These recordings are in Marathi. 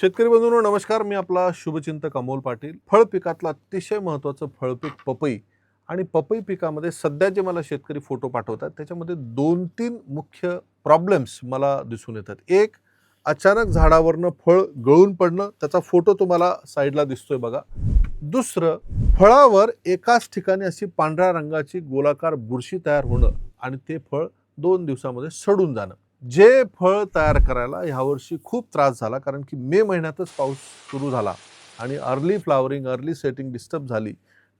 शेतकरी बंधूंनो नमस्कार. मी आपला शुभचिंतक अमोल पाटील. फळ पिकातलं अतिशय महत्त्वाचं फळपीक पपई आणि पपई पिकामध्ये सध्या जे मला शेतकरी फोटो पाठवतात त्याच्यामध्ये दोन तीन मुख्य प्रॉब्लेम्स मला दिसून येतात. एक अचानक झाडावरनं फळ गळून पडणं त्याचा फोटो तुम्हाला साईडला दिसतोय बघा. दुसरं फळावर एकाच ठिकाणी अशी पांढऱ्या रंगाची गोलाकार बुरशी तयार होणं आणि ते फळ दोन दिवसामध्ये सडून जाणं. जे फळ तयार करायला ह्यावर्षी खूप त्रास झाला कारण की मे महिन्यातच पाऊस सुरू झाला आणि early flowering early setting disturb झाली.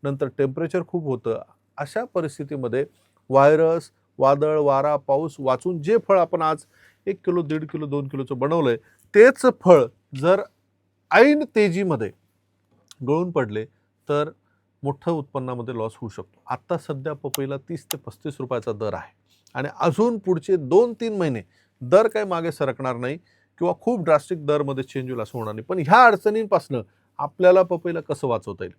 नंतर टेम्परेचर खूप होतं. अशा परिस्थितीमध्ये व्हायरस वादळ वारा पाऊस वाचून जे फळ आपण आज एक किलो दीड किलो दोन किलोचं बनवलं आहे तेच फळ जर ऐन तेजीमध्ये गळून पडले तर मोठं उत्पन्नामध्ये लॉस होऊ शकतो. आत्ता सध्या पपईला तीस ते पस्तीस रुपयाचा दर आहे. आणि अजून पुढचे दोन तीन महिने दर काही मागे सरकणार नाही किंवा खूप ड्रास्टिक दरमध्ये चेंज होईल असं होणार नाही. पण ह्या अडचणींपासनं आपल्याला पपईला कसं वाचवता येईल?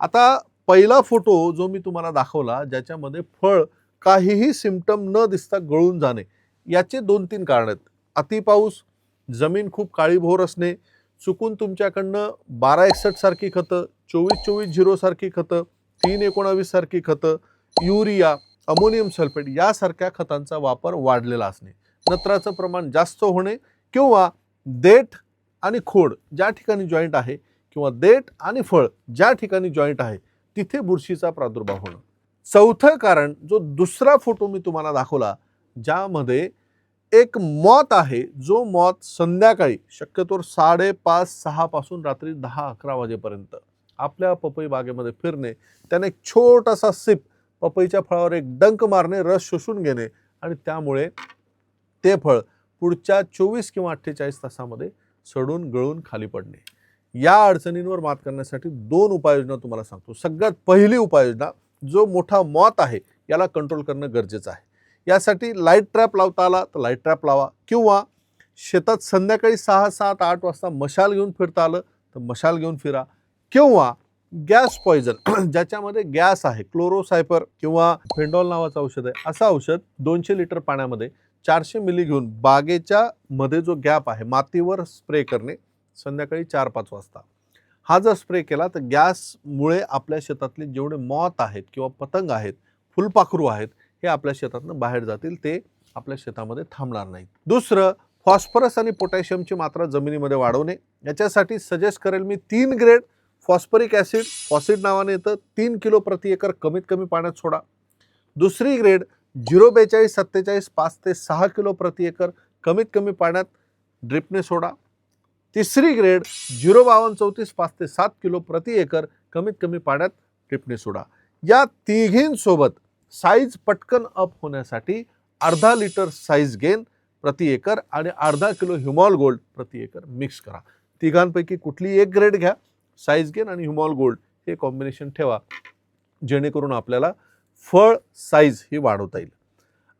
आता पहिला फोटो जो मी तुम्हाला दाखवला ज्याच्यामध्ये फळ काहीही सिमटम न दिसता गळून जाणे याचे दोन तीन कारण आहेत. अतिपाऊस जमीन खूप काळीभोर असणे चुकून तुमच्याकडनं बारा एकसष्ट सारखी खतं चोवीस चोवीस झिरो सारखी खतं तीन एकोणावीस सारखी खतं युरिया अमोनियम सल्फेट यासारख्या खतांचा वापर वाढलेला असणे नत्राचं प्रमाण जास्त होणे किंवा देठ आणि खोड ज्या ठिकाणी जॉईंट आहे किंवा देठ आणि फळ ज्या ठिकाणी जॉईंट आहे तिथे बुरशीचा प्रादुर्भाव होणं. चौथं कारण जो दुसरा फोटो मी तुम्हाला दाखवला ज्यामध्ये एक मॉत आहे जो मॉत संध्याकाळी शक्यतो साडेपाच सहापासून रात्री दहा अकरा वाजेपर्यंत आपल्या पपई बागेमध्ये फिरणे त्याने एक छोटासा सिप पपईच्या फळावर एक डंक मारणे रस शोषून घेणे आणि त्यामुळे ते फळ पुढच्या चोवीस किंवा अठ्ठेचाळीस तासामध्ये सडून गळून खाली पडणे. या अडचणींवर मात करण्यासाठी दोन उपाययोजना तुम्हाला सांगतो. सगळ्यात पहिली उपाययोजना जो मोठा मॉत आहे याला कंट्रोल करणं गरजेचं आहे. यासाठी लाइट ट्रॅप लावता आला तर लाइट ट्रॅप लावा. किंवा शेतात संध्याकाळी सहा सात आठ वाजता मशाल घेऊन फिरता आलं तर मशाल घेऊन फिरा. किंवा गॅस पॉइझन ज्याच्यामध्ये गॅस आहे क्लोरोसायपर किंवा फेंडॉल नावाचं औषध आहे असं औषध दोनशे लिटर पाण्यामध्ये चारशे मिली घेऊन बागेच्या मध्ये जो गॅप आहे मातीवर स्प्रे करणे संध्याकाळी चार पाच वाजता. हा जर स्प्रे केला तर गॅसमुळे आपल्या शेतातले जेवढे मॉत आहेत किंवा पतंग आहेत फुलपाखरू आहेत हे आपल्या शेतातनं बाहेर जातील ते आपल्या शेतामध्ये थांबणार नाहीत. दुसरं फॉस्फरस आणि पोटॅशियमची मात्रा जमिनीमध्ये वाढवणे याच्यासाठी सजेस्ट करेल मी तीन ग्रेड फॉस्फरिक ॲसिड फॉसिड नावाने येतं. तीन किलो प्रति एकर कमीत कमी पाण्यात सोडा. दुसरी ग्रेड झिरो बेचाळीस सत्तेचाळीस पाच ते सहा किलो प्रति एकर कमीत कमी पाण्यात ड्रिपने सोडा. तिसरी ग्रेड झिरो बावन्न चौतीस पाच ते सात किलो प्रति एकर कमीत कमी पाण्यात ड्रिपने सोडा. या तिघींसोबत साईज पटकन अप होण्यासाठी अर्धा लिटर साईज गेन प्रति एकर आणि अर्धा किलो ह्युमॉल गोल्ड प्रति एकर मिक्स करा. तिघांपैकी कुठली एक ग्रेड घ्या? साईज गेन आणि ह्युमॉल गोल्ड हे कॉम्बिनेशन ठेवा जेणेकरून आपल्याला फळ साईज ही वाढवता येईल.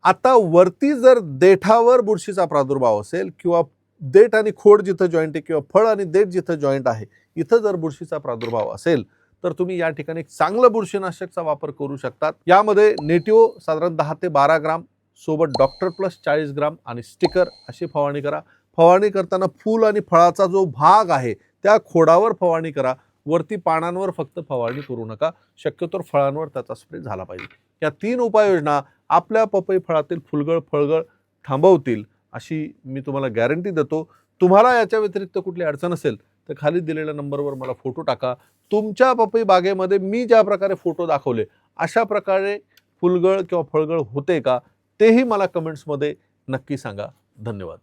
आता वरती जर देठावर बुरशीचा प्रादुर्भाव असेल किंवा देठ आणि खोड जिथं जॉईंट आहे किंवा फळ आणि देठ जिथं जॉईंट आहे इथं जर बुरशीचा प्रादुर्भाव असेल तर तुम्ही या ठिकाणी चांगलं बुरशीनाशकचा वापर करू शकतात. यामध्ये नेटिओ साधारण दहा ते बारा ग्राम सोबत डॉक्टर प्लस चाळीस ग्राम आणि स्टिकर अशी फवारणी करा. फवारणी करताना फूल आणि फळाचा जो भाग आहे त्या खोडावर फवारणी करा. वरती पानांवर फक्त फवारणी करू नका. शक्यतोवर फळांवर त्याचा स्प्रे झाला पाहिजे. या तीन उपाययोजना आपल्या पपई फळातील फुलगळ फळगळ थांबवतील अशी मी तुम्हाला गॅरंटी देतो. तुम्हाला याच्या व्यतिरिक्त कुठली अडचण असेल तर खाली दिलेल्या नंबरवर मला फोटो टाका. तुमच्या पपई बागेमध्ये मी ज्या प्रकारे फोटो दाखवले अशा प्रकारे फुलगळ किंवा फळगळ होते का तेही मला कमेंट्समध्ये नक्की सांगा. धन्यवाद.